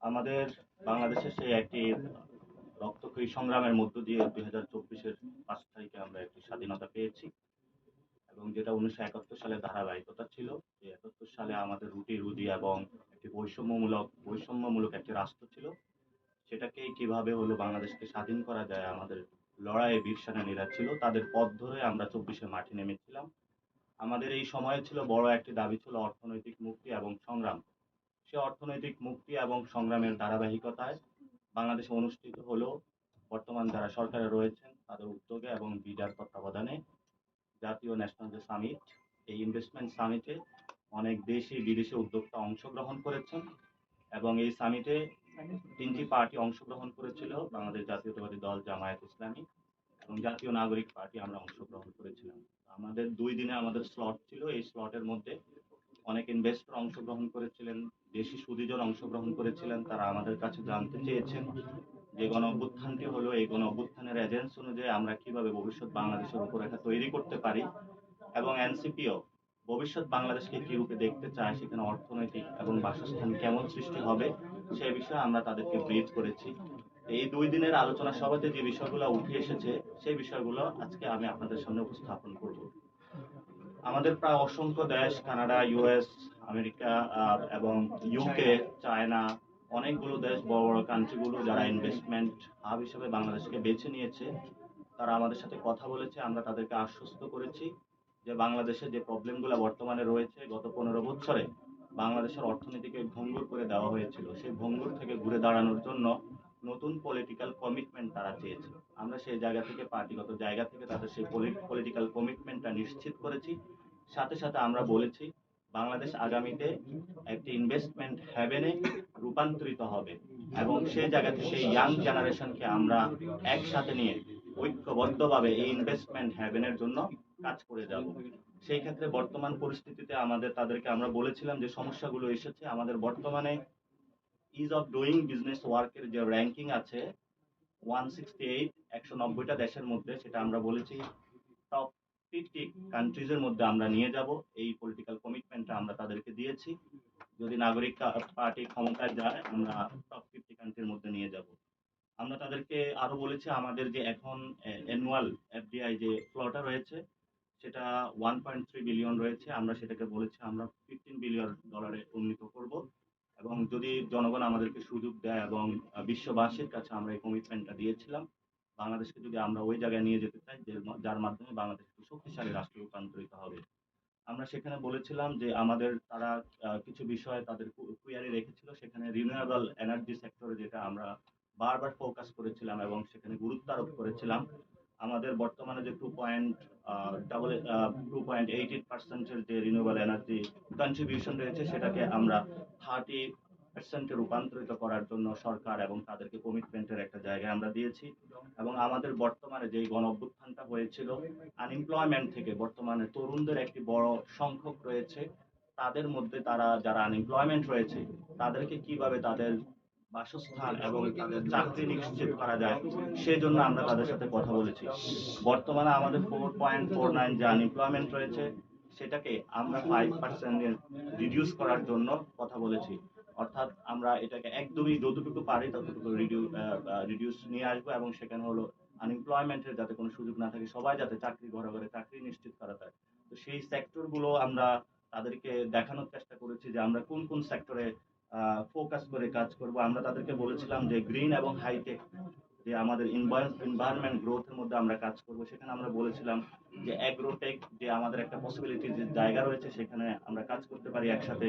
আমাদের বাংলাদেশের সেই একটি রক্তক্ষয়ী সংগ্রামের মধ্য দিয়ে দুই হাজার চব্বিশের পাঁচ তারিখে আমরা একটি স্বাধীনতা পেয়েছি। এবং যেটা উনিশশো একাত্তর সালে ধারাবাহিকতা ছিল যে একাত্তর সালে আমাদের রুটি রুজি এবং একটি বৈষম্যমূলক বৈষম্যমূলক একটি রাষ্ট্র ছিল। সেটাকে কীভাবে হলো বাংলাদেশকে স্বাধীন করা যায়, আমাদের লড়াইয়ে বীর সেনানীরা ছিল, তাদের পথ ধরে আমরা চব্বিশে মাঠে নেমেছিলাম। আমাদের এই সময়ে ছিল বড় একটি দাবি ছিল অর্থনৈতিক মুক্তি এবং সংগ্রাম। সে অর্থনৈতিক মুক্তি এবং সংগ্রামের ধারাবাহিকতায় বাংলাদেশে অনুষ্ঠিত হলো বর্তমান যারা সরকারে রয়েছেন, তাদের উদ্যোগে এবং বিডার তত্ত্বাবধানে জাতীয় ন্যাশনাল যে সামিট, এই ইনভেস্টমেন্ট সামিটে অনেক দেশি বিদেশি উদ্যোক্তা অংশগ্রহণ করেছেন এবং এই সামিটে তিনটি পার্টি অংশগ্রহণ করেছিল, বাংলাদেশ জাতীয়তাবাদী দল জামায়াত ইসলামী এবং জাতীয় নাগরিক পার্টি আমরা অংশগ্রহণ করেছিলাম। আমাদের দুই দিনে আমাদের স্লট ছিল, এই স্লটের মধ্যে অনেক ইনভেস্টর অংশগ্রহণ করেছিলেন, দেশি সুদীজন অংশগ্রহণ করেছিলেন, তারা আমাদের কাছে জানতে চেয়েছেন যে গণ অভ্যুত্থানটি হলো, এই গণ অভ্যুত্থানের এজেন্স অনুযায়ী আমরা কীভাবে ভবিষ্যৎ বাংলাদেশের রূপরেখা তৈরি করতে পারি এবং এনসিপিও ভবিষ্যৎ বাংলাদেশকে কি রূপে দেখতে চায়, সেখানে অর্থনৈতিক এবং বাসস্থান কেমন সৃষ্টি হবে, সে বিষয়ে আমরা তাদেরকে ব্রিফ করেছি। এই দুই দিনের আলোচনা সভাতে যে বিষয়গুলো উঠে এসেছে, সেই বিষয়গুলো আজকে আমি আপনাদের সামনে উপস্থাপন করব। আমাদের প্রায় অসংখ্য দেশ, কানাডা ইউএস আমেরিকা এবং ইউকে চায়না অনেকগুলো দেশ, বড় বড় কান্ট্রিগুলো যারা ইনভেস্টমেন্ট হাব হিসেবে বাংলাদেশকে বেছে নিয়েছে, তারা আমাদের সাথে কথা বলেছে, আমরা তাদেরকে আশ্বস্ত করেছি যে বাংলাদেশে যে প্রবলেমগুলো বর্তমানে রয়েছে, গত পনেরো বছরে বাংলাদেশের অর্থনীতিকে ভঙ্গুর করে দেওয়া হয়েছিল। সেই ভঙ্গুর থেকে ঘুরে দাঁড়ানোর জন্য নতুন পলিটিক্যাল কমিটমেন্ট তারা চেয়েছে আমরা সেই জায়গা থেকে, পার্টিগত জায়গা থেকে তাদের সেই পলিটিক্যাল কমিটমেন্টটা নিশ্চিত করেছি। সাথে সাথে আমরা বলেছি, বাংলাদেশ আগামীতে একটি ইনভেস্টমেন্ট হ্যাভেনে রূপান্তরিত হবে এবং সেই জায়গা থেকে ইয়াং জেনারেশনকে আমরা একসাথে নিয়ে ঐক্যবদ্ধভাবে এই ইনভেস্টমেন্ট হ্যাভেনের জন্য কাজ করে যাব। সেই ক্ষেত্রে বর্তমান পরিস্থিতিতে আমাদের, তাদেরকে আমরা বলেছিলাম যে সমস্যাগুলো এসেছে। আমাদের বর্তমানে ইজ অফ ডুইং বিজনেস ওয়ার্কের যে র্যাঙ্কিং আছে ওয়ান সিক্সটি এইট একশো নব্বইটা দেশের মধ্যে, সেটা আমরা বলেছি টপ ফিফটি কান্ট্রিজের মধ্যে আমরা নিয়ে যাব। এই পলিটিক্যাল কমিটমেন্টটা আমরা তাদেরকে দিয়েছি। যদি নাগরিক পার্টি ক্ষমতায় যায় আমরা টপ ফিফটি কান্ট্রির মধ্যে নিয়ে যাব। আমরা তাদেরকে আরও বলেছি আমাদের যে এখন অ্যানুয়াল এফডিআই যে ফ্লোটা রয়েছে সেটা ওয়ান পয়েন্ট থ্রি বিলিয়ন রয়েছে। আমরা সেটাকে বলেছি আমরা ফিফটিন বিলিয়ন ডলারে উন্নীত করব। এবং যদি জনগণ আমাদেরকে সুযোগ দেয় এবং বিশ্ববাসীর কাছে আমরা এই কমিটমেন্টটা দিয়েছিলাম বাংলাদেশকে যদি আমরা ওই জায়গায় নিয়ে যেতে চাই যার মাধ্যমে বাংলাদেশ শক্তিশালী রাষ্ট্রে রূপান্তরিত হবে। আমরা সেখানে বলেছিলাম যে আমাদের তারা কিছু বিষয়ে তাদের কুয়ারি রেখেছিল। সেখানে রিনিউয়েবল এনার্জি সেক্টরে যেটা আমরা বারবার ফোকাস করেছিলাম এবং সেখানে গুরুত্ব আরোপ করেছিলাম। আমাদের বর্তমানে যে two point double two point eight eight পার্সেন্টের যে রিনিউয়েবল এনার্জি কন্ট্রিবিউশন রয়েছে, সেটাকে আমরা থার্টি পার্সেন্টে রূপান্তরিত করার জন্য সরকার এবং তাদেরকে কমিটমেন্টের একটা জায়গায় আমরা দিয়েছি এবং আমাদের বর্তমানে যেই গণ অভ্যুত্থানটা হয়েছিল আনএমপ্লয়মেন্ট থেকে বর্তমানে তরুণদের একটি বড় সংখ্যক রয়েছে। তাদের মধ্যে তারা, যারা আনএমপ্লয়মেন্ট রয়েছে, তাদেরকে কীভাবে তাদের বাসস্থান এবং তাদের চাকরি নিশ্চিত করা যায়, সেজন্য আমরা তাদের সাথে কথা বলেছি। বর্তমানে আমাদের ফোর পয়েন্ট ফোর নাইন যে আনএমপ্লয়মেন্ট রয়েছে, সেটাকে আমরা ফাইভ পার্সেন্ট রিডিউস করার জন্য কথা বলেছি। অর্থাৎ আমরা এটাকে একদমই যতটুকু পারি ততটুকু রিডিউস নিয়ে আসব এবং সেখানে হলো আনএমপ্লয়মেন্টের যাতে কোনো সুযোগ না থাকে, সবাই যাতে চাকরি ঘরে ঘরে চাকরি নিশ্চিত করা যায়। তো সেই সেক্টরগুলো আমরা তাদেরকে দেখানোর চেষ্টা করেছি যে আমরা কোন কোন সেক্টরে ফোকাস করে কাজ করব। আমরা তাদেরকে বলেছিলাম যে গ্রিন এবং হাইটেক যে আমাদের এনভায়রনমেন্ট গ্রোথের মধ্যে আমরা কাজ করব। সেখানে আমরা বলেছিলাম যে অ্যাগ্রোটেক যে আমাদের একটা পসিবিলিটি যে জায়গা রয়েছে, সেখানে আমরা কাজ করতে পারি একসাথে।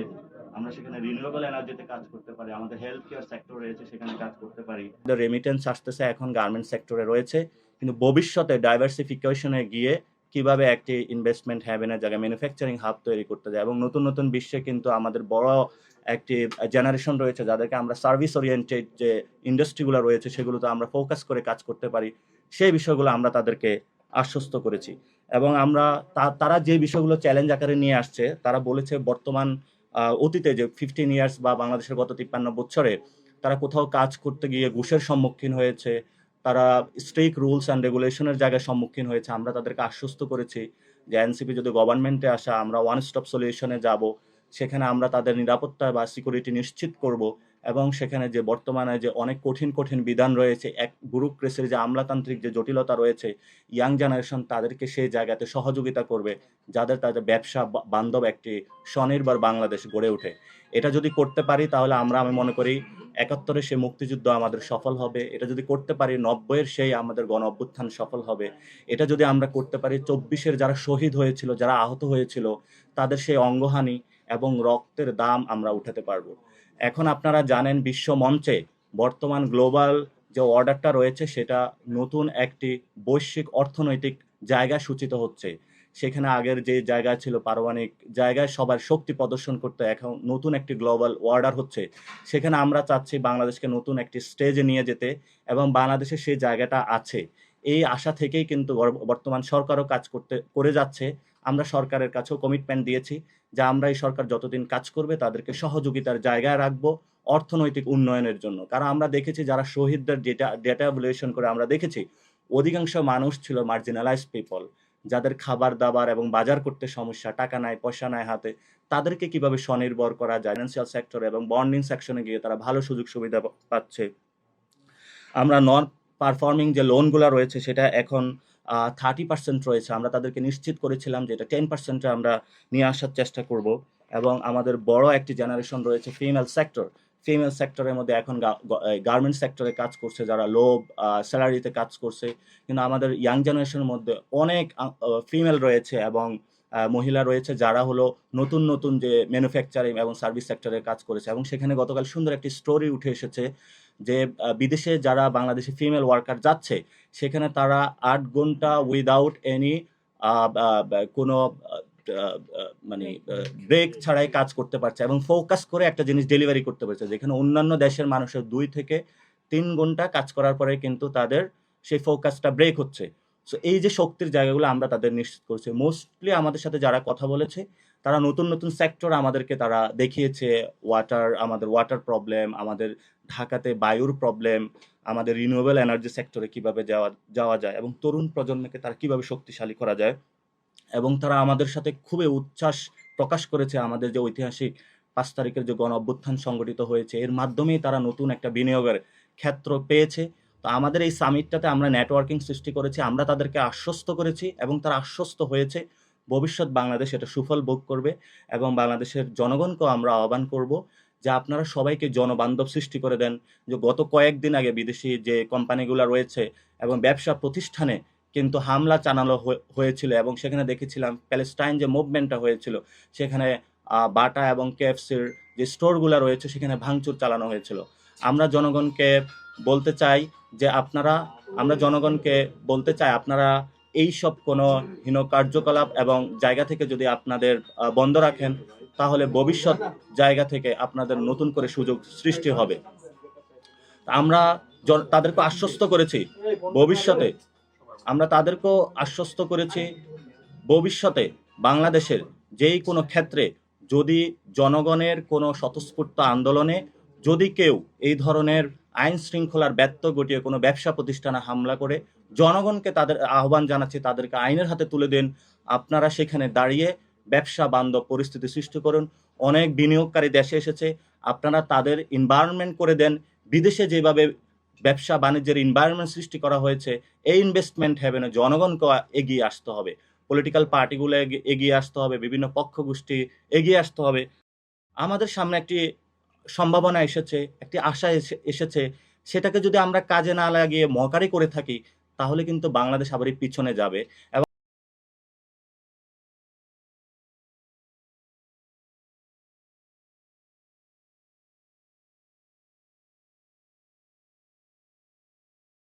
আমরা সেখানে রিনিউয়েবল এনার্জিতে কাজ করতে পারি। আমাদের হেলথ কেয়ার সেক্টর রয়েছে, সেখানে কাজ করতে পারি। রেমিটেন্স আসতেছে এখন গার্মেন্ট সেক্টরে রয়েছে। কিন্তু ভবিষ্যতে ডাইভার্সিফিকেশনে গিয়ে কীভাবে একটি ইনভেস্টমেন্ট হ্যাভেনের জায়গায় ম্যানুফ্যাকচারিং হাব তৈরি করতে যায় এবং নতুন নতুন বিশ্বে কিন্তু আমাদের বড় একটি জেনারেশন রয়েছে যাদেরকে আমরা সার্ভিস ওরিয়েন্টেড যে ইন্ডাস্ট্রিগুলো রয়েছে সেগুলোতে আমরা ফোকাস করে কাজ করতে পারি, সেই বিষয়গুলো আমরা তাদেরকে আশ্বস্ত করেছি। এবং আমরা তারা যে বিষয়গুলো চ্যালেঞ্জ আকারে নিয়ে আসছে, তারা বলেছে বর্তমান অতীতে যে ফিফটিন ইয়ার্স বা বাংলাদেশের গত তিপ্পান্ন বছরে তারা কোথাও কাজ করতে গিয়ে ঘুষের সম্মুখীন হয়েছে, তারা স্ট্রিক রুলস অ্যান্ড রেগুলেশনের জায়গায় সম্মুখীন হয়েছে, আমরা তাদেরকে আশ্বস্ত করেছি যে এনসিপি যদি গভর্নমেন্টে আসা, আমরা ওয়ান স্টপ সলিউশনে যাব। সেখানে আমরা তাদের নিরাপত্তা বা সিকিউরিটি নিশ্চিত করব এবং সেখানে যে বর্তমানে যে অনেক কঠিন কঠিন বিধান রয়েছে, এক ব্যুরোক্রেসির যে আমলাতান্ত্রিক যে জটিলতা রয়েছে ইয়াং জেনারেশন তাদেরকে সেই জায়গাতে সহযোগিতা করবে, যাদের তাদের ব্যবসা বান্ধব একটি স্বনির্ভর বাংলাদেশ গড়ে ওঠে। এটা যদি করতে পারি তাহলে আমরা, আমি মনে করি, একাত্তরে সে মুক্তিযুদ্ধ আমাদের সফল হবে, এটা যদি করতে পারি নব্বইয়ের সেই আমাদের গণ অভ্যুত্থান সফল হবে, এটা যদি আমরা করতে পারি চব্বিশের যারা শহীদ হয়েছিল, যারা আহত হয়েছিল, তাদের সেই অঙ্গহানি এবং রক্তের দাম আমরা উঠাতে পারব। এখন আপনারা জানেন বিশ্ব মঞ্চে বর্তমান গ্লোবাল যে অর্ডারটা রয়েছে, সেটা নতুন একটি বৈশ্বিক অর্থনৈতিক জায়গা সূচিত হচ্ছে। সেখানে আগের যে জায়গা ছিল পারমাণবিক জায়গায় সবার শক্তি প্রদর্শন করতে এখন নতুন একটি গ্লোবাল অর্ডার হচ্ছে। সেখানে আমরা চাচ্ছি বাংলাদেশকে নতুন একটি স্টেজে নিয়ে যেতে এবং বাংলাদেশে সেই জায়গাটা আছে। এই আশা থেকেই কিন্তু বর- বর্তমান সরকারও কাজ করতে, করে যাচ্ছে। আমরা সরকারের কাছেও কমিটমেন্ট দিয়েছি যে আমরা এই সরকার যতদিন কাজ করবে তাদেরকে সহযোগিতার জায়গায় রাখব অর্থনৈতিক উন্নয়নের জন্য। কারণ আমরা দেখেছি যারা শহীদদের ডেটা ডেটা ভ্যালুয়েশন করে আমরা দেখেছি, অধিকাংশ মানুষ ছিল মার্জিনালাইজ পিপল যাদের খাবার দাবার এবং বাজার করতে সমস্যা, টাকা নাই, পয়সা নাই হাতে, তাদেরকে কীভাবে স্বনির্ভর করা যায় ফাইন্যান্সিয়াল সেক্টর এবং বন্ডিং সেকশনে গিয়ে তারা ভালো সুযোগ সুবিধা পাচ্ছে। আমরা নন পারফর্মিং যে লোনগুলো রয়েছে সেটা এখন থার্টি পার্সেন্ট রয়েছে। আমরা তাদেরকে নিশ্চিত করেছিলাম যে এটা টেন পার্সেন্টে আমরা নিয়ে আসার চেষ্টা করব। এবং আমাদের বড় একটি জেনারেশন রয়েছে ফিমেল সেক্টর ফিমেল সেক্টরের মধ্যে এখন গার্মেন্ট সেক্টরে কাজ করছে, যারা লো স্যালারিতে কাজ করছে। কিন্তু আমাদের ইয়াং জেনারেশনের মধ্যে অনেক ফিমেল রয়েছে এবং মহিলা রয়েছে যারা হলো নতুন নতুন যে ম্যানুফ্যাকচারিং এবং সার্ভিস সেক্টরে কাজ করেছে এবং সেখানে গতকাল সুন্দর একটি স্টোরি উঠে এসেছে যে বিদেশে যারা বাংলাদেশি ফিমেল ওয়ার্কার যাচ্ছে সেখানে তারা আট ঘণ্টা উইদাউট এনি কোনো মানে ব্রেক ছাড়াই কাজ করতে পারছে এবং ফোকাস করে একটা জিনিস ডেলিভারি করতে পারছে যেখানে অন্যান্য দেশের মানুষের দুই থেকে তিন ঘণ্টা কাজ করার পরে কিন্তু তাদের সেই ফোকাসটা ব্রেক হচ্ছে। সো এই যে শক্তির জায়গাগুলো আমরা তাদের নিশ্চিত করছি। মোস্টলি আমাদের সাথে যারা কথা বলেছে, তারা নতুন নতুন সেক্টর আমাদেরকে তারা দেখিয়েছে। ওয়াটার আমাদের ওয়াটার প্রবলেম আমাদের ঢাকাতে বায়ুর প্রবলেম আমাদের রিনিউয়েবল এনার্জি সেক্টরে কীভাবে যাওয়া যাওয়া যায় এবং তরুণ প্রজন্মকে তারা কীভাবে শক্তিশালী করা যায় এবং তারা আমাদের সাথে খুবই উচ্ছ্বাস প্রকাশ করেছে আমাদের যে ঐতিহাসিক পাঁচ তারিখের যে গণ অভ্যুত্থান সংগঠিত হয়েছে, এর মাধ্যমেই তারা নতুন একটা বিনিয়োগের ক্ষেত্র পেয়েছে। তো আমাদের এই সামিটটাতে আমরা নেটওয়ার্কিং সৃষ্টি করেছি, আমরা তাদেরকে আশ্বস্ত করেছি এবং তারা আশ্বস্ত হয়েছে ভবিষ্যৎ বাংলাদেশ এটা সুফল ভোগ করবে এবং বাংলাদেশের জনগণকেও আমরা আহ্বান করব যে আপনারা সবাইকে জনবান্ধব সৃষ্টি করে দেন, যে গত কয়েকদিন আগে বিদেশি যে কোম্পানিগুলো রয়েছে এবং ব্যবসা প্রতিষ্ঠানে কিন্তু হামলা চালানো হয়ে- হয়েছিল এবং সেখানে দেখেছিলাম প্যালেস্টাইন যে মুভমেন্টটা হয়েছিল, সেখানে বাটা এবং কেএফসির যে স্টোরগুলো রয়েছে সেখানে ভাঙচুর চালানো হয়েছিল। আমরা জনগণকে বলতে চাই যে আপনারা, আমরা জনগণকে বলতে চাই আপনারা এই সব কোনো হীন কার্যকলাপ এবং জায়গা থেকে যদি আপনাদের বন্ধ রাখেন, তাহলে ভবিষ্যৎ জায়গা থেকে আপনাদের নতুন করে সুযোগ সৃষ্টি হবে। আমরা তাদেরকে আশ্বস্ত করেছি ভবিষ্যতে। আমরা তাদেরকেও আশ্বস্ত করেছি ভবিষ্যতে বাংলাদেশের যেই কোনো ক্ষেত্রে যদি জনগণের কোনো স্বতঃস্ফূর্ত আন্দোলনে যদি কেউ এই ধরনের আইন শৃঙ্খলার ব্যর্থ ঘটিয়ে কোনো ব্যবসা প্রতিষ্ঠানে হামলা করে জনগণকে তাদের আহ্বান জানাচ্ছি, তাদেরকে আইনের হাতে তুলে দিন। আপনারা সেখানে দাঁড়িয়ে ব্যবসা বান্ধব পরিস্থিতি সৃষ্টি করুন। অনেক বিনিয়োগকারী দেশে এসেছে। আপনারা তাদের এনভায়রনমেন্ট করে দেন। বিদেশে যেভাবে ব্যবসা বাণিজ্যের এনভায়রনমেন্ট সৃষ্টি করা হয়েছে, এই ইনভেস্টমেন্ট হ্যাভেনে জনগণকে এগিয়ে আসতে হবে। পলিটিক্যাল পার্টিগুলো এগি- এগিয়ে আসতে হবে, বিভিন্ন পক্ষ গোষ্ঠী এগিয়ে আসতে হবে। আমাদের সামনে একটি সম্ভাবনা এসেছে, একটি আশা এসে- এসেছে, সেটাকে যদি আমরা কাজে না লাগিয়ে মহাকারি করে থাকি, তাহলে কিন্তু বাংলাদেশ আবার পিছনে যাবে। এবং